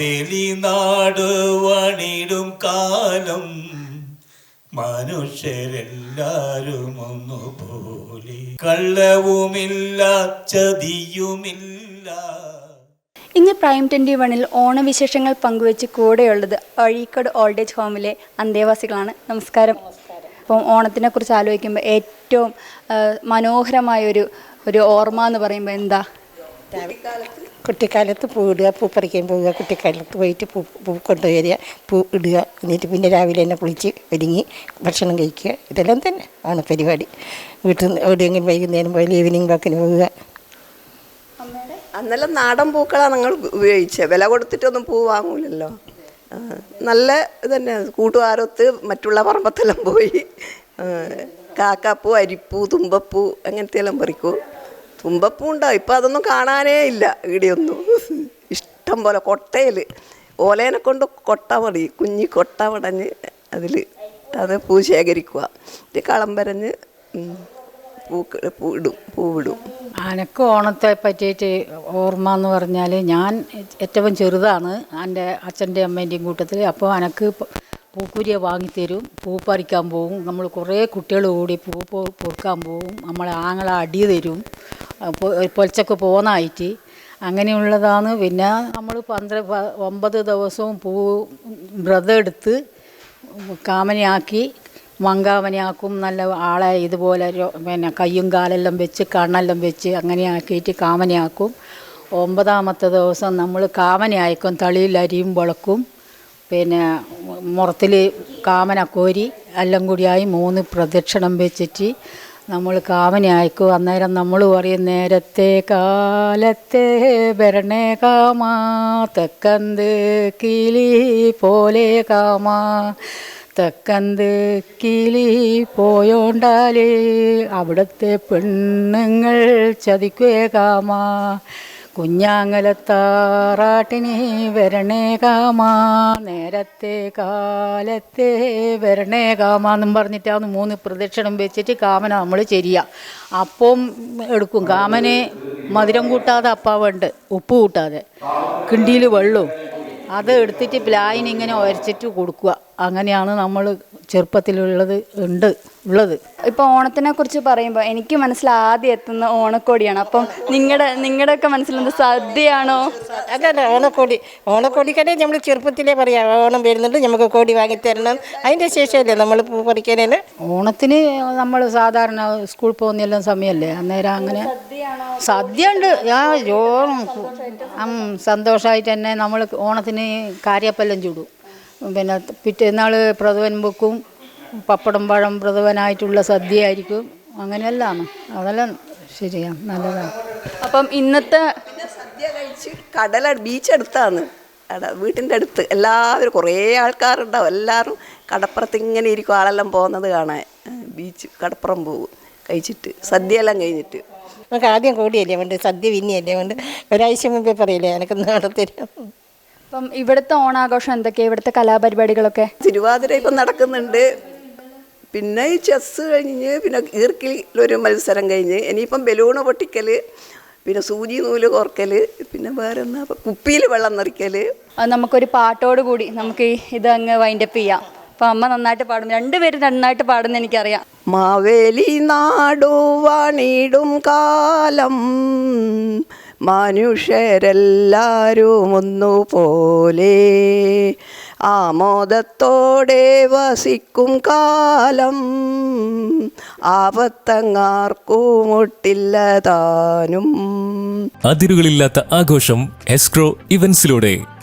മാവേലി നാട് വണിടും കാലം മനുഷ്യരെല്ലാരും ഒന്നുപോലെ കള്ളവുമില്ല ചതിയുമില്ല. ഇന്ന് പ്രൈം ട്വന്റി വണ്ണിൽ ഓണവിശേഷങ്ങൾ പങ്കുവെച്ച് കൂടെയുള്ളത് അഴീക്കോട് ഓൾഡ് ഏജ് ഹോമിലെ അന്തേവാസികളാണ്. നമസ്കാരം. അപ്പം ഓണത്തിനെ കുറിച്ച് ആലോചിക്കുമ്പോൾ ഏറ്റവും മനോഹരമായ ഒരു ഒരു ഓർമ്മ എന്ന് പറയുമ്പോൾ എന്താ? കുട്ടിക്കാലത്ത് പൂ ഇടുക പൂ പറിക്കാൻ പോവുക കുട്ടിക്കാലത്ത് പോയിട്ട് പൂ പൂ കൊണ്ടുവരിക പൂ ഇടുക എന്നിട്ട് പിന്നെ രാവിലെ തന്നെ കുളിച്ച് ഒരുങ്ങി ഭക്ഷണം കഴിക്കുക. ഇതെല്ലാം തന്നെ ആണ് പരിപാടി. വീട്ടിൽ നിന്ന് എവിടെയെങ്കിലും വൈകുന്നേരം പോയാൽ ഈവനിങ് വാക്കിന് പോവുക. അന്നെല്ലാം നാടൻ പൂക്കളാണ് ഞങ്ങൾ ഉപയോഗിച്ചത് വില കൊടുത്തിട്ടൊന്നും പൂ വാങ്ങൂലല്ലോ. നല്ല ഇതന്നെ. കൂട്ടുകാരൊത്ത് മറ്റുള്ള പറമ്പത്തെല്ലാം പോയി. കാക്കാപ്പൂ അരിപ്പൂ തുമ്പപ്പൂ അങ്ങനത്തെ എല്ലാം പറിക്കൂ. തുമ്പപ്പൂ ഉണ്ടാവും ഇപ്പം അതൊന്നും കാണാനേ ഇല്ല. ഇവിടെയൊന്നും ഇഷ്ടം പോലെ കൊട്ടയിൽ ഓലേനെ കൊണ്ട് കൊട്ട പടി കുഞ്ഞി കൊട്ട പടഞ്ഞ് അതിൽ അത് പൂ ശേഖരിക്കുക ഇത് കളം പരഞ്ഞ് പൂക്കൾ പൂവിടും പൂവിടും. എനിക്ക് ഓണത്തെ പറ്റിയിട്ട് ഓർമ്മ എന്ന് പറഞ്ഞാൽ ഞാൻ ഏറ്റവും ചെറുതാണ്. എന്റെ അച്ഛന്റെ അമ്മേന്റെയും കൂട്ടത്തിൽ അപ്പോൾ എനിക്ക് പൂക്കുരിയെ വാങ്ങിത്തരും. പൂ പറിക്കാൻ പോകും നമ്മൾ കുറേ കുട്ടികൾ കൂടി പൂ പൊറുക്കാൻ പോകും നമ്മളെ ആങ്ങളെ അടി തരും. പൊലച്ചക്ക് പോന്നായിട്ട് അങ്ങനെയുള്ളതാണ് പിന്നെ നമ്മൾ പന്ത്ര പ- ഒമ്പത് ദിവസവും പൂ വ്രതം എടുത്ത് കാമനയാക്കി മങ്കാമനയാക്കും നല്ല ആളെ ഇതുപോലെ പിന്നെ കയ്യും കാലെല്ലാം വെച്ച് കണ്ണെല്ലാം വെച്ച് അങ്ങനെ ആക്കിയിട്ട് കാമനയാക്കും. ഒമ്പതാമത്തെ ദിവസം നമ്മൾ കാമനയാക്കും തളിയിൽ അരിയും വിളക്കും പിന്നെ മുറത്തിൽ കാമന കോരി എല്ലാം കൂടിയായി മൂന്ന് പ്രദക്ഷിണം വെച്ചിട്ട് നമ്മൾ കാമനയായിക്കും അന്നേരം നമ്മൾ പറയും നേരത്തെ കാലത്തെ ഭരണേ കാമാ തെക്കന്ത് കിളി പോലെ കാമാ തെക്കന്ത് കിളി പോയോണ്ടാലേ അവിടുത്തെ പെണ്ണുങ്ങൾ ചതിക്കേ കാമാ കുഞ്ഞാങ്ങലത്താറാട്ടിനി വരണേ കാമാ. നേരത്തെ കാലത്തെ വരണേ കാമാന്നും പറഞ്ഞിട്ടാണ് മൂന്ന് പ്രദക്ഷിണം വെച്ചിട്ട് കാമന നമ്മൾ ചെരിയ. അപ്പം എടുക്കും. കാമനെ മധുരം കൂട്ടാതെ അപ്പാവുണ്ട്. ഉപ്പ് കൂട്ടാതെ. കിണ്ടിയിൽ വെള്ളവും അത് എടുത്തിട്ട് പ്ലായിന് ഇങ്ങനെ ഉരച്ചിട്ട് കൊടുക്കുക. അങ്ങനെയാണ് നമ്മൾ ചെറുപ്പത്തിലുള്ളത് ഉണ്ട് ഉള്ളത്. ഇപ്പോൾ ഓണത്തിനെ കുറിച്ച് പറയുമ്പോൾ എനിക്ക് മനസ്സിൽ ആദ്യം എത്തുന്ന ഓണക്കോടിയാണ്. അപ്പം നിങ്ങളുടെ നിങ്ങളുടെയൊക്കെ മനസ്സിലെന്ത് സദ്യയാണോ? അതല്ല ഓണക്കോടി. ഓണക്കോടിക്കടയിൽ നമ്മൾ ചെറുപ്പത്തിലേ പറയാം ഓണം വരുന്നുണ്ട് നമുക്ക് കോടി വാങ്ങിത്തരണം അതിന്റെ ശേഷമല്ലേ നമ്മൾ പൂ പറിക്കാനേ ഓണത്തിന് നമ്മൾ സാധാരണ സ്കൂളിൽ പോകുന്നെല്ലാം സമയമല്ലേ? അന്നേരം അങ്ങനെ സദ്യ ഉണ്ട് ആ ജോറും സന്തോഷമായിട്ട് തന്നെ നമ്മൾ ഓണത്തിന് കാര്യപ്പെല്ലാം ചൂടും. പിന്നെ പിറ്റേന്നാൾ പ്രഥവൻ വെക്കും. പപ്പടം പഴം പ്രഥവനായിട്ടുള്ള സദ്യ ആയിരിക്കും അങ്ങനെയെല്ലാം. അതെല്ലാം ശരിയാണ് നല്ലതാണ്. അപ്പം ഇന്നത്തെ സദ്യ കഴിച്ച് കടല ബീച്ച് അടുത്താണ് വീട്ടിന്റെ അടുത്ത്. എല്ലാവരും കുറേ ആൾക്കാരുണ്ടാവും. എല്ലാവരും കടപ്പുറത്ത് ഇങ്ങനെ ഇരിക്കും. ആളെല്ലാം പോകുന്നത് കാണാൻ. ബീച്ച് കടപ്പുറം പോകും. കഴിച്ചിട്ട് സദ്യയെല്ലാം കഴിഞ്ഞിട്ട്. നമുക്ക് ആദ്യം കൂടിയല്ലേ വേണ്ട സദ്യ പിന്നെയല്ലേ വേണ്ട ഒരാഴ്ച മുമ്പേ പറയില്ലേ എനിക്ക് നടത്തരും അപ്പം ഇവിടുത്തെ ഓണാഘോഷം എന്തൊക്കെയാണ് ഇവിടുത്തെ കലാപരിപാടികളൊക്കെ? തിരുവാതിര ഇപ്പം നടക്കുന്നുണ്ട്. പിന്നെ ഈ ചെസ് കഴിഞ്ഞ് പിന്നെ ഈർക്കിലൊരു മത്സരം കഴിഞ്ഞ് ഇനിയിപ്പം ബലൂണ് പൊട്ടിക്കൽ പിന്നെ സൂചി നൂൽ കോർക്കൽ പിന്നെ വേറെ എന്നാ കുപ്പിയിൽ വെള്ളം നിറയ്ക്കൽ അത് നമുക്കൊരു പാട്ടോട് കൂടി നമുക്ക് ഇത് അങ്ങ് വൈൻഡപ്പ് ചെയ്യാം. അപ്പം അമ്മ നന്നായിട്ട് പാടും. രണ്ടുപേരും നന്നായിട്ട് പാടുന്ന എനിക്കറിയാം. മാവേലി നാടു വാണിടും കാലം. മനുഷ്യരെല്ലാരും ഒന്നുപോലെ. ആമോദത്തോടെ വസിക്കും കാലം. ആപത്തങ്ങാർക്കുമൊട്ടില്ല താനും അതിരുകളില്ലാത്ത ആഘോഷം എസ്ക്രോ ഇവന്റ്സിലൂടെ.